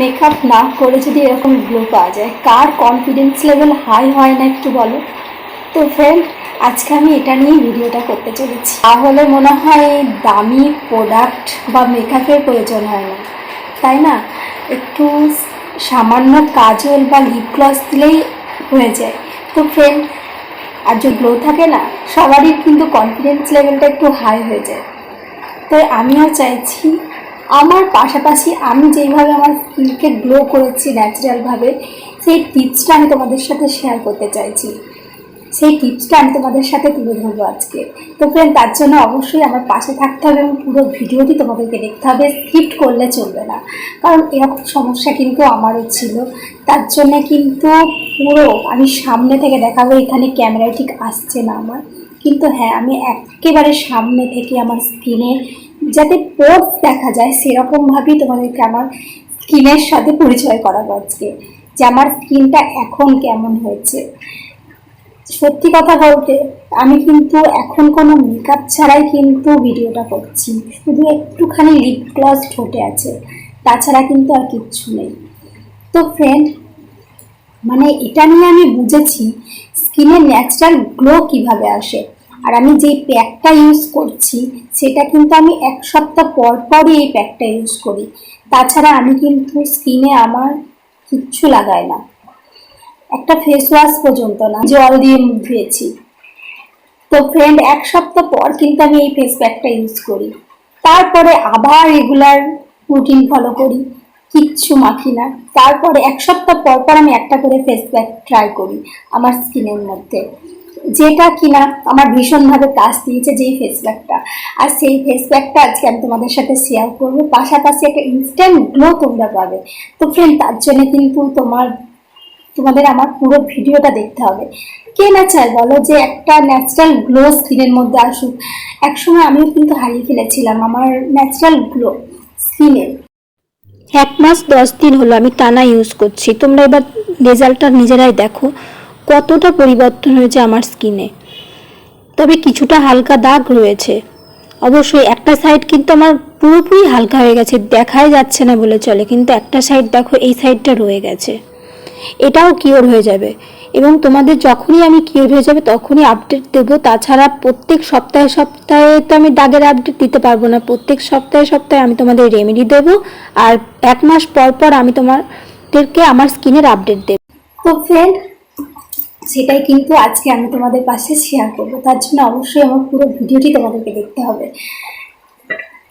Makeup না করে যদি এরকম গ্লো পাওয়া যায়, কার কনফিডেন্স লেভেল হাই হয় না একটু বলো? তো ফ্রেন্ড আজকে আমি এটা নিয়েই ভিডিওটা করতে চলেছি। তাহলে মনে হয় দামি প্রোডাক্ট বা মেকআপের প্রয়োজন হয় না। তাই না? একটু সামান্য কাজল বা লিপ গ্লস দিলেই হয়ে যায়। তো ফ্রেন্ড আর যে গ্লো থাকে না, সবারই কিন্তু কনফিডেন্স লেভেলটা একটু হাই হয়ে যায়। তাই আমিও চাইছি আমার পাশাপাশি আমি যেইভাবে আমার স্কিনকে গ্লো করেছি ন্যাচারালভাবে, সেই টিপসটা আমি তোমাদের সাথে শেয়ার করতে চাইছি। সেই টিপসটা আমি তোমাদের সাথে তুলে ধরবো আজকে। তো ফ্রেন্ড তার জন্য অবশ্যই আমার পাশে থাকতে হবে এবং পুরো ভিডিওটি তোমাদেরকে দেখতে হবে স্কিপ্ট করলে চলবে না। কারণ এরকম সমস্যা কিন্তু আমারও ছিল। তার জন্য কিন্তু পুরো আমি সামনে থেকে দেখাবো, এখানে ক্যামেরায় ঠিক আসছে না আমার। কিন্তু হ্যাঁ আমি একেবারে সামনে থেকে আমার স্কিনে যাতে পোর্স দেখা যায়, সেরকমভাবেই তোমাদেরকে আমার স্কিনের সাথে পরিচয় করাবো আজকে, যে আমার স্কিনটা এখন কেমন হয়েছে। সত্যি কথা বলতে, আমি কিন্তু এখন কোনো মেকআপ ছাড়াই কিন্তু ভিডিওটা করছি, শুধু একটুখানি লিপ গ্লস ঠোঁটে আছে, তাছাড়া কিন্তু আর কিচ্ছু নেই। তো ফ্রেন্ড মানে এটা নিয়ে আমি বুঝেছি স্কিনের ন্যাচারাল গ্লো কীভাবে আসে? আর আমি যেই প্যাকটা ইউজ করছি, সেটা কিন্তু আমি এক সপ্তাহ পর পরই এই প্যাকটা ইউজ করি। তাছাড়া আমি কিন্তু স্কিনে আমার কিচ্ছু লাগাই না। একটা ফেস ওয়াশ পর্যন্ত না জল দিয়ে মুখ ধুয়েছি। তো ফ্রেন্ড এক সপ্তাহ পর কিন্তু আমি এই ফেস প্যাকটা ইউজ করি। তারপরে আবার রেগুলার রুটিন ফলো করি, কিচ্ছু মাখি না। তারপরে এক সপ্তাহ পর পর আমি একটা করে ফেস প্যাক ট্রাই করি, আমার স্কিনের মধ্যে। যেটা কিনা আমার ভীষণভাবে কাজ দিয়েছে যেই ফেস প্যাকটা আর সেই ফেস প্যাকটা আজকে আমি তোমাদের সাথে শেয়ার করব। পাশাপাশি একটা ইনস্ট্যান্ট গ্লো তোমরা পাবে। তো ফ্রেন্ড তার জন্য কিন্তু তোমার, তোমাদের আমার পুরো ভিডিওটা দেখতে হবে। কে না চায় বলো যে একটা ন্যাচারাল গ্লো স্কিনের মধ্যে আসুক। একসময় আমিও কিন্তু হারিয়ে ফেলেছিলাম আমার ন্যাচারাল গ্লো স্কিনের এক মাস দশ দিন হলো আমি টানা ইউজ করছি। তোমরা এবার রেজাল্টটা নিজেরাই দেখো। কতটা পরিবর্তন হয়েছে আমার স্কিনে তবে কিছুটা হালকা দাগ রয়েছে। অবশ্যই একটা সাইড কিন্তু আমার পুরোপুরি হালকা হয়ে গেছে, দেখাই যাচ্ছে না বলে চলে, কিন্তু একটা সাইড দেখো, এই সাইডটা রয়ে গেছে। এটাও কিওর হয়ে যাবে। এবং তোমাদের যখনই আমি কিওর হয়ে যাবে, তখনই আপডেট দেবো। তাছাড়া প্রত্যেক সপ্তাহে সপ্তাহে তো আমি দাগের আপডেট দিতে পারব না। প্রত্যেক সপ্তাহে সপ্তাহে আমি তোমাদের রেমেডি দেবো। আর এক মাস পর পর আমি তোমাদেরকে আমার স্কিনের আপডেট দেবো। তো ফ্রেন্ড সেটাই কিন্তু আজকে আমি তোমাদের পাশে শেয়ার করব। তার জন্য অবশ্যই আমার পুরো ভিডিওটি তোমাদেরকে দেখতে হবে।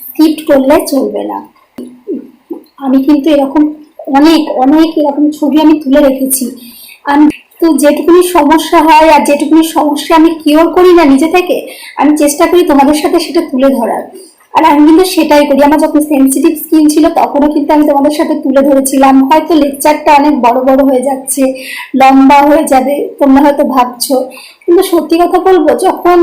স্কিপ করলে চলবে না। আমি কিন্তু এরকম অনেক অনেক এরকম ছবি আমি তুলে রেখেছি। আমি তো যেটুকুনি সমস্যা হয় আর যেটুকুনি সমস্যা আমি কিওর করি না নিজে থেকে, আমি চেষ্টা করি তোমাদের সাথে সেটা তুলে ধরার। আর আমি কিন্তু সেটাই করি। আমার যখন সেন্সিটিভ স্কিন ছিল, তখনও কিন্তু আমি তোমাদের সাথে তুলে ধরেছিলাম। হয়তো লেকচারটা অনেক বড় বড় হয়ে যাচ্ছে, লম্বা হয়ে যাবে, তোমরা হয়তো ভাবছ। কিন্তু সত্যি কথা বলব, যখন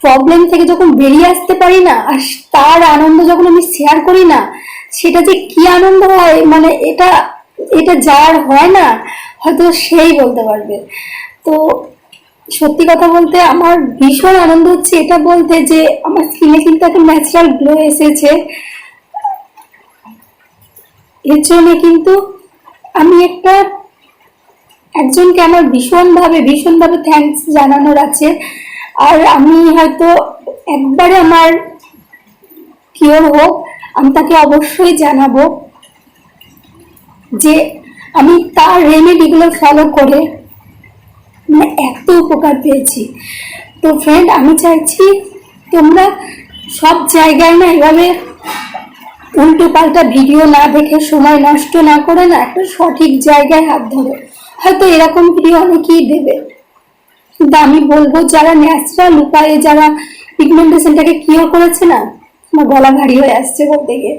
প্রবলেম থেকে যখন বেরিয়ে আসতে পারি না, আর তার আনন্দ যখন আমি শেয়ার করি না, সেটা যে কি আনন্দ হয় মানে এটা এটা যার হয় না, হয়তো সেই বলতে পারবে। তো সত্যি কথা বলতে আমার ভীষণ আনন্দ হচ্ছে এটা বলতে যে আমার স্কিনে কিন্তু একটা ন্যাচারাল গ্লো এসেছে। এর জন্য কিন্তু আমি একটা একজনকে আমার ভীষণভাবে ভীষণভাবে থ্যাঙ্কস জানানোর আছে। আর আমি হয়তো একবারে আমার কিওর হোক, আমি তাকে অবশ্যই জানাব যে আমি তার রেমেডিগুলো ফলো করে মানে এত উপকার পেয়েছি। তো ফ্রেন্ড আমি চাইছি তোমরা সব জায়গায় না এভাবে উল্টো পাল্টা ভিডিও না দেখে সময় নষ্ট না করে না একটা সঠিক জায়গায় হাত ধরো। হয়তো এরকম ভিডিও অনেকেই দেবে। কিন্তু আমি বলব, যারা ন্যাচারাল উপায়ে, যারা পিগমেন্টেশনটাকে কিওর করেছে না, আমার গলা ভারী হয়ে আসছে বলতে গিয়ে।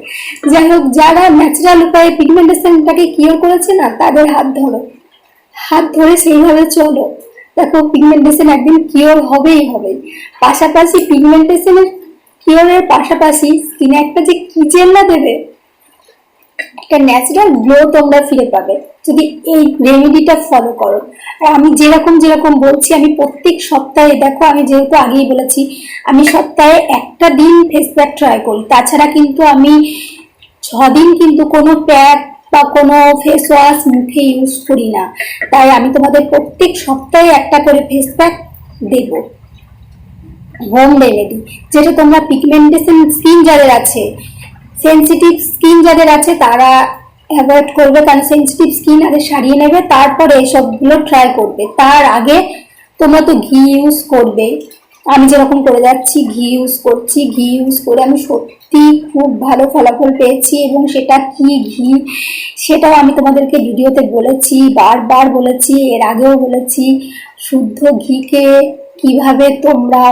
যাই হোক, যারা ন্যাচারাল উপায়ে পিগমেন্টেশনটাকে কিওর করেছে না, তাদের হাত ধরো। হাত ধরে সেইভাবে চলো। দেখো পিগমেন্টেশন একদিন কিওর হবেই হবে। পাশাপাশি পিগমেন্টেশনের কিওরের পাশাপাশি স্কিনে একটা যে না দেবে, একটা ন্যাচারাল গ্লো তোমরা ফিরে পাবে। যদি এই রেমেডিটা ফলো করো। আর আমি যেরকম যেরকম বলছি, আমি প্রত্যেক সপ্তাহে, দেখো, আমি যেহেতু আগেই বলেছি, আমি সপ্তাহে একটা দিন ফেস প্যাক ট্রাই করি। তাছাড়া কিন্তু আমি ছদিন কিন্তু কোনো প্যাক বা কোনো ফেস ওয়াশ মুখে ইউজ করি না। তাই আমি তোমাদের প্রত্যেক সপ্তাহে একটা করে ফেস প্যাক দেবো। হোম রেমেডি যেটা তোমরা পিগমেন্টেশন স্কিন যাদের আছে সেনসিটিভ স্কিন যাদের আছে, তারা অ্যাভয়েড করবে। কারণ সেনসিটিভ স্কিন আগে সারিয়ে নেবে, তারপরে এসবগুলো ট্রাই করবে। তার আগে তোমরা তো ঘি ইউজ করবে। আমি যেরকম করে যাচ্ছি, ঘি ইউজ করছি, ঘি ইউজ করে আমি সত্যি খুব ভালো ফলাফল পেয়েছি এবং সেটা কি ঘি সেটাও আমি তোমাদেরকে ভিডিওতে বলেছি, বারবার বলেছি, এর আগেও বলেছি, শুদ্ধ ঘিকে কীভাবে তোমরা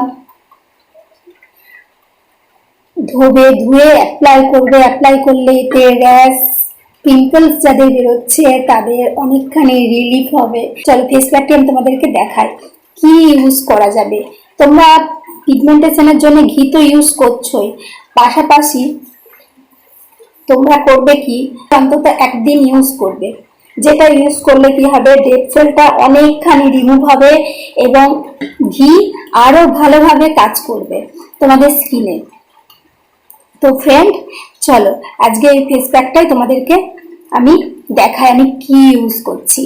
ধোবে, ধুয়ে অ্যাপ্লাই করবে অ্যাপ্লাই করলে এতে র্যাশ পিম্পলস যাদের বেরোচ্ছে তাদের অনেকখানি রিলিফ হবে। চলো ফেস প্যাকটি আমি তোমাদেরকে দেখাই। কি ইউজ করা যাবে? তোমরা পিগমেন্টেশনের জন্য ঘি তো ইউজ করছোই। পাশাপাশি তোমরা করবে কি, অন্তত একদিন ইউজ করবে। যেটা ইউজ করলে কি হবে ডেড সেলটা অনেকখানি রিমুভ হবে এবং ঘি আরও ভালোভাবে কাজ করবে তোমাদের স্কিনে তো ফ্রেন্ড চলো আজকে এই ফেস প্যাকটাই তোমাদেরকে আমি দেখাই, আমি কি ইউজ করছি।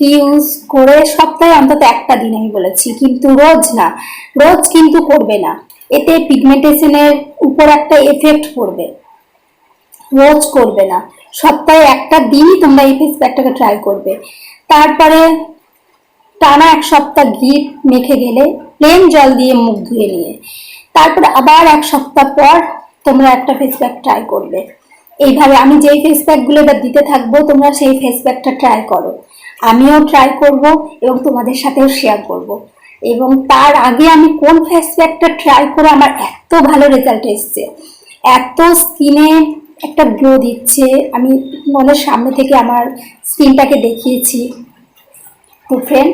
ইউজ করে সপ্তাহে অন্তত একটা দিন আমি বলেছি, কিন্তু রোজ না, রোজ কিন্তু করবে না। এতে পিগমেন্টেশনের উপর একটা এফেক্ট পড়বে। রোজ করবে না। সপ্তাহে একটা দিনই তোমরা এই ফেস প্যাকটাকে ট্রাই করবে। তারপরে টানা এক সপ্তাহ ঘি মেখে গেলে প্লেন জল দিয়ে মুখ ধুয়ে নিয়ে। তারপরে আবার এক সপ্তাহ পর তোমরা একটা ফেস প্যাক ট্রাই করবে। এইভাবে আমি যেই ফেস প্যাকগুলো এবার দিতে থাকব, তোমরা সেই ফেস প্যাকটা ট্রাই করো। আমিও ট্রাই করব এবং তোমাদের সাথেও শেয়ার করব। এবং তার আগে আমি কোন ফেস প্যাকটা ট্রাই করে আমার এত ভালো রেজাল্ট এসছে। এত স্কিনে একটা গ্লো দিচ্ছে। আমি মনের সামনে থেকে আমার স্কিনটাকে দেখিয়েছি। তো ফ্রেন্ড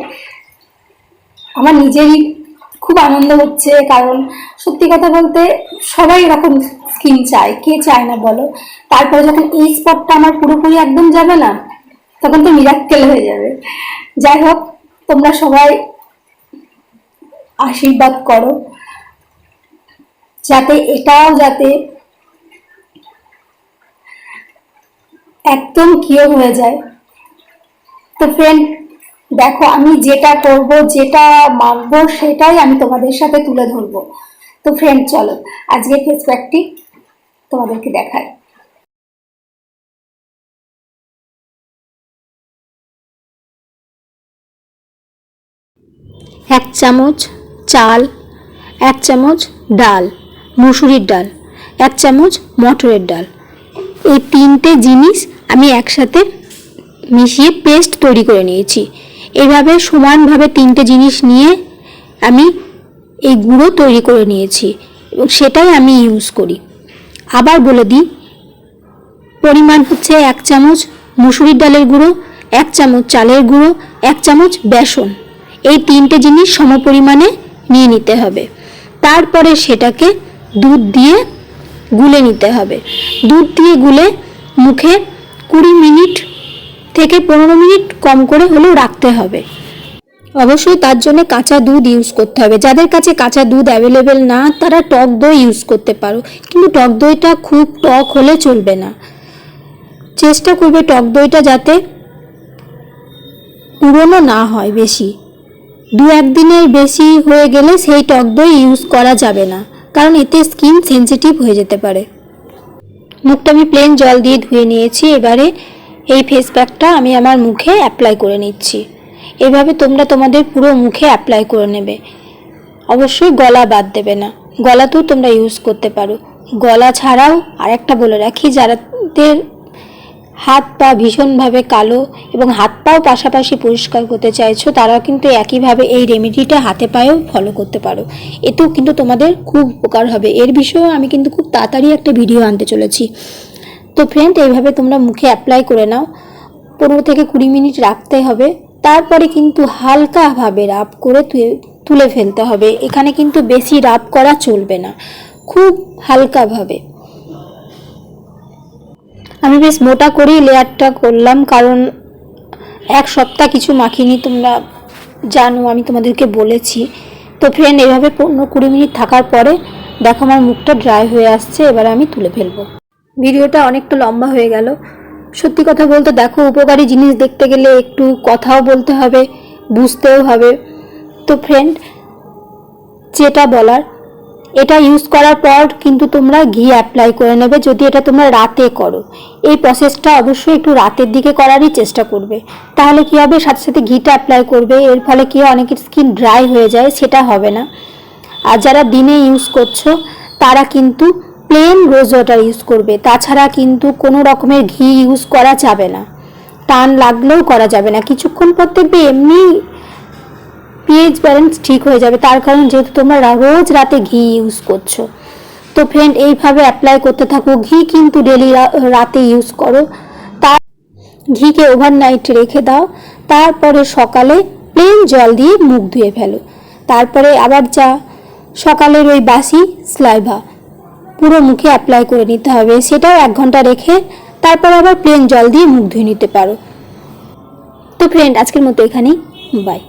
আমার নিজেরই খুব আনন্দ হচ্ছে কারণ সত্যি কথা বলতে সবাই এরকম স্কিন চায়। কে চায় না বলো? তারপরে যখন এই স্পটটা আমার পুরোপুরি একদম যাবে না তখন তো মিরাক্কেল হয়ে যাবে। যাই হোক, তোমরা সবাই আশীর্বাদ করো। যাতে এটাও যাতে একদম কিওর হয়ে যায়। তো ফ্রেন্ড দেখো, আমি যেটা করব, যেটা মানবো, সেটাই আমি তোমাদের সাথে তুলে ধরবো। তো ফ্রেন্ড চলো আজকে ফেস প্যাকটি তোমাদেরকে দেখাই। এক চামচ চাল, এক চামচ ডাল, মুসুরির ডাল, এক চামচ মটরের ডাল। এই তিনটে জিনিস আমি একসাথে মিশিয়ে পেস্ট তৈরি করে নিয়েছি। এভাবে সমানভাবে তিনটে জিনিস নিয়ে আমি এই গুঁড়ো তৈরি করে নিয়েছি এবং সেটাই আমি ইউজ করি। আবার বলে দিই, পরিমাণ হচ্ছে এক চামচ মুসুরির ডালের গুঁড়ো, এক চামচ চালের গুঁড়ো, এক চামচ বেসন। এই তিনটে জিনিস সমপরিমাণে নিয়ে নিতে হবে। তারপরে সেটাকে দুধ দিয়ে গুলে নিতে হবে। দুধ দিয়ে গুলে মুখে কুড়ি মিনিট থেকে পনেরো মিনিট কম করে হলেও রাখতে হবে। অবশ্যই তার জন্য কাঁচা দুধ ইউজ করতে হবে। যাদের কাছে কাঁচা দুধ অ্যাভেলেবেল না, তারা টক দই ইউজ করতে পারো। কিন্তু টক দইটা খুব টক হলে চলবে না। চেষ্টা করবে টক দইটা যাতে পুরনো না হয় বেশি। দু একদিনের বেশি হয়ে গেলে সেই টক দই ইউজ করা যাবে না, কারণ এতে স্কিন সেনসিটিভ হয়ে যেতে পারে। মুখটা আমি প্লেন জল দিয়ে ধুয়ে নিয়েছি, এবারে এই ফেস প্যাকটা আমি আমার মুখে অ্যাপ্লাই করে নিচ্ছি। এভাবে তোমরা তোমাদের পুরো মুখে অ্যাপ্লাই করে নেবে। অবশ্যই গলা বাদ দেবে না, গলাতেও তোমরা ইউজ করতে পারো। গলা ছাড়াও আরেকটা বলে রাখি যাদের হাত পা ভীষণভাবে কালো এবং হাত পাও পাশাপাশি পরিষ্কার করতে চাইছো তারাও কিন্তু একইভাবে এই রেমেডিটা হাতে পায়েও ফলো করতে পারো। এতেও কিন্তু তোমাদের খুব উপকার হবে। এর বিষয়েও আমি কিন্তু খুব তাড়াতাড়ি একটা ভিডিও আনতে চলেছি। তো ফ্রেন্ড এইভাবে তোমরা মুখে অ্যাপ্লাই করে নাও। পনেরো থেকে কুড়ি মিনিট রাখতে হবে। তারপরে কিন্তু হালকাভাবে রাব করে তুলে- তুলে ফেলতে হবে। এখানে কিন্তু বেশি রাব করা চলবে না। খুব হালকাভাবে। আমি বেশ মোটা করেই লেয়ারটা করলাম, কারণ এক সপ্তাহ কিছু মাখিনি, তোমরা জানো, আমি তোমাদেরকে বলেছি। তো ফ্রেন্ড এভাবে পনেরো কুড়ি মিনিট থাকার পরে দেখো আমার মুখটা ড্রাই হয়ে আসছে, এবার আমি তুলে ফেলব। ভিডিওটা অনেকটা লম্বা হয়ে গেল। সত্যি কথা বলতে দেখো, উপকারী জিনিস দেখতে গেলে একটু কথাও বলতে হবে, বুঝতেও হবে। তো ফ্রেন্ড যেটা বলার এটা ইউজ করার পর কিন্তু তোমরা ঘি অ্যাপ্লাই করে নেবে যদি এটা তোমরা রাতে করো। এই প্রসেসটা অবশ্যই একটু রাতের দিকে করারই চেষ্টা করবে। তাহলে কি হবে? সাথে সাথে ঘিটা অ্যাপ্লাই করবে। এর ফলে কি হয়? অনেকের স্কিন ড্রাই হয়ে যায়, সেটা হবে না। আর যারা দিনে ইউজ করছ, তারা কিন্তু প্লেন রোজ ওয়াটার ইউজ করবে। তাছাড়া কিন্তু কোনো রকমের ঘি ইউজ করা যাবে না। টান লাগলেও করা যাবে না। কিছুক্ষণ পর দেখবে এমনি পিএইচ ব্যালেন্স ঠিক হয়ে যাবে। তার কারণ যেহেতু তোমরা রোজ রাতে ঘি ইউজ করছ। তো ফ্রেন্ড এইভাবে অ্যাপ্লাই করতে থাকো। ঘি কিন্তু ডেলি রাতে ইউজ করো। তার, ঘিকে ওভারনাইট রেখে দাও। তারপরে সকালে প্লেন জল দিয়ে মুখ ধুয়ে ফেলো। তারপরে আবার যা, সকালের ওই বাসি স্লাইভা পুরো মুখে অ্যাপ্লাই করে নিতে হবে। সেটাও এক ঘণ্টা রেখে তারপর আবার প্লেন জল দিয়ে মুখ ধুয়ে নিতে পারো। তো ফ্রেন্ড আজকের মতো এখানেই। বাই